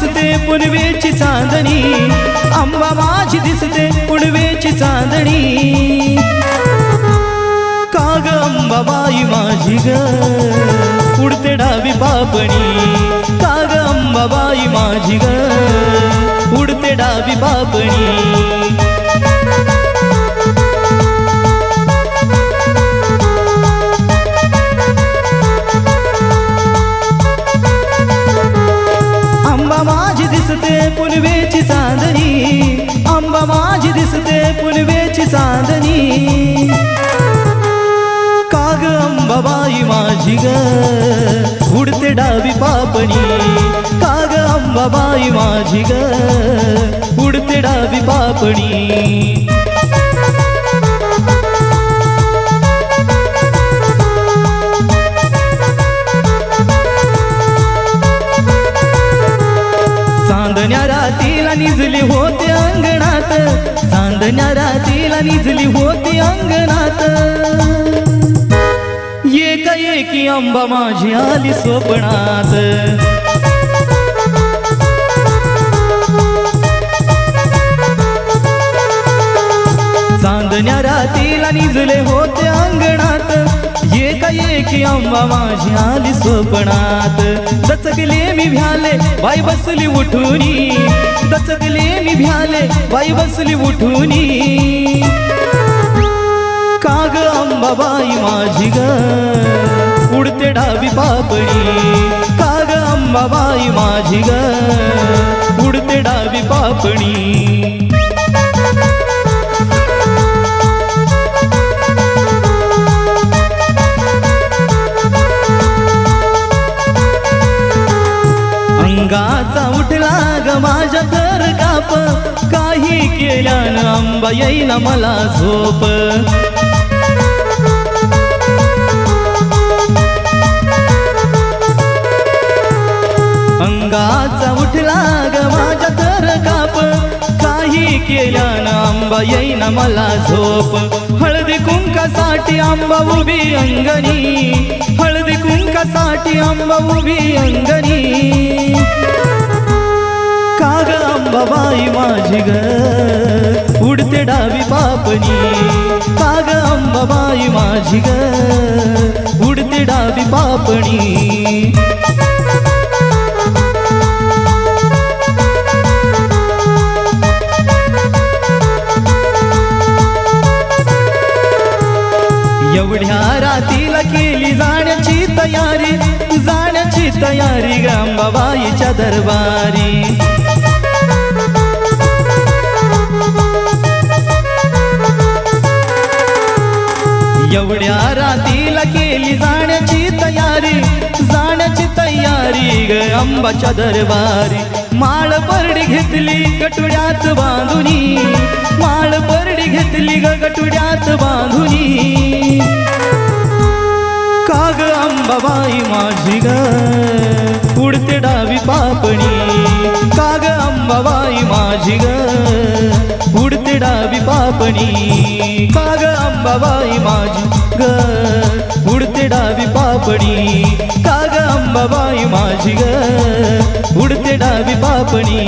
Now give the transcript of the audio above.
दिसते पूर्वेची चांदणी. आंबा माझी दिसते पूर्वेची चांदणी. काग अंबाबाई माझी ग. उडते डावी पापणी काग अंबाबाई माझी ग. उडते डावी पापणी दिसते पुलवेची चांदणी. आंबा माझी दिसते पुलवेची चांदणी. काग अंबाबाई माझी ग उडते डावी पापणी. काग अंबाबाई माझी ग उडते डावी पापणी. रातीला निजली होते अंगणात. चांदण्या रातीला निजली होती अंगणात. एक एकी अंबा माझी आली स्वप्नात. चांदण्या रातीला निजले अंबा माझी आली स्वप्नात. दचकले मी भ्याले बाई बसली उठूनी. दचकले मी भ्याले बाई बसली उठूनी. काग अंबाबाई माझी ग उडते डावी पापडी. काग अंबाबाई माझी ग उडते डावी पापणी अंगाचा ग माझ्या तर काप. काही केल्यानं आंबा येईना मला झोप. अंगाचा उठला ग माझ्या तर काप. काही केल्यानं आंबा येईना मला झोप. हळदी कुंकासाठी आंबा उभी अंगणी. हळदी कुंकासाठी आंबा उभी अंगणी. अंबाबाई माझी ग. उडते डावी पापणी काग अंबाबाई माझी ग. उडते डावी पापणी एवढ्या रातीला केली जाण्याची तयारी जाण्याची तयारी गंबाबाईच्या दरबारी. एवढ्या रातीला केली जाण्याची तयारी जाण्याची तयारी ग अंबाच्या दरबारी. माळ परडी घेतली गटुड्यात बांधुनी माळ परडी घेतली ग गटुड्यात बांधुनी. काग अंबाबाई माझी ग? उडते डावी पापणी. काग अंबाबाई माझी ग? पापणी काग अंबाबाई माझी ग उडते डावी पापणी। काग अंबाबाई माझी ग उडते डावी पापणी।